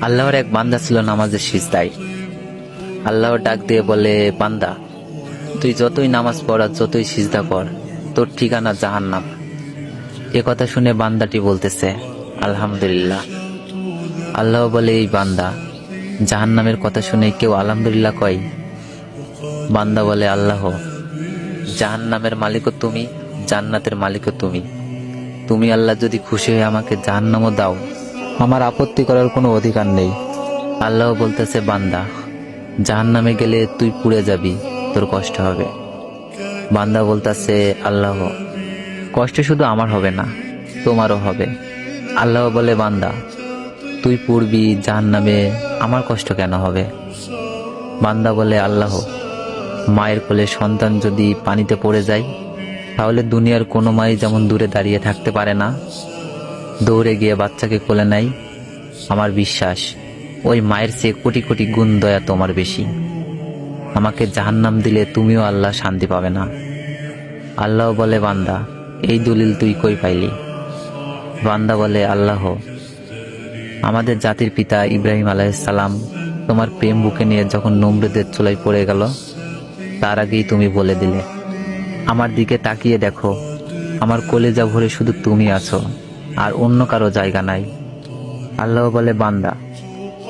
আল্লাহর এক বান্দা ছিল নামাজের সিজদায়। আল্লাহর ডাক দিয়ে বলে, বান্দা, তুই যতই নামাজ পড়া যতই সিজদা কর তোর ঠিকানা জাহান্নাম। এ কথা শুনে বান্দাটি বলতেছে, আলহামদুলিল্লাহ। আল্লাহ বলে, এই বান্দা, জাহান্নামের কথা শুনে কেউ আলহামদুলিল্লাহ কয়? বান্দা বলে, আল্লাহ, জাহান্নামের মালিকও তুমি, জান্নাতের মালিকও তুমি। তুমি আল্লাহ যদি খুশি হয়ে আমাকে জাহান্নামও দাও আমার আপত্তি করার কোনো অধিকার নেই। আল্লাহ বলতেছে, বান্দা, জাহান্নামে গেলে তুই পুড়ে যাবি, তোর কষ্ট হবে। বান্দা বলতেছে, আল্লাহ, কষ্ট শুধু আমার হবে না, তোমারও হবে। আল্লাহ বলে, বান্দা, তুই পুড়বি জাহান্নামে, আমার কষ্ট কেন হবে? বান্দা বলে, আল্লাহ, মায়ের কোলে সন্তান যদি পানিতে পড়ে যায়, তাহলে দুনিয়ার কোনো মাই যেমন দূরে দাঁড়িয়ে থাকতে পারে না দৌড়ে গিয়ে বাচ্চাকে কোলে নেয়। আমার বিশ্বাস, ওই মায়ের চেয়ে কোটি কোটি গুণ দয়া তোমার বেশি। আমাকে জাহান্নাম দিলে তুমিও আল্লাহ শান্তি পাবে না। আল্লাহ বলে, বান্দা, এই দলিল তুই কই পাইলি? বান্দা বলে, আল্লাহ, আমাদের জাতির পিতা ইব্রাহিম আলাইসালাম তোমার প্রেম বুকে নিয়ে যখন নমরুদের চুলাই পড়ে গেল, তার আগেই তুমি বলে দিলে। আমার দিকে তাকিয়ে দেখো, আমার কলেজা ভরে শুধু তুমি আছো। আর অন্য কারও জায়গা নাই। আল্লাহ বলে, বান্দা,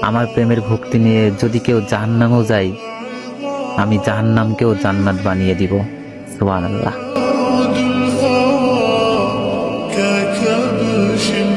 আমার প্রেমের ভক্তি নিয়ে যদি কেউ জাহান্নামও যায়, আমি জাহান্নামকেও জান্নাত বানিয়ে দিব। সুবহানাল্লাহ। আল্লাহ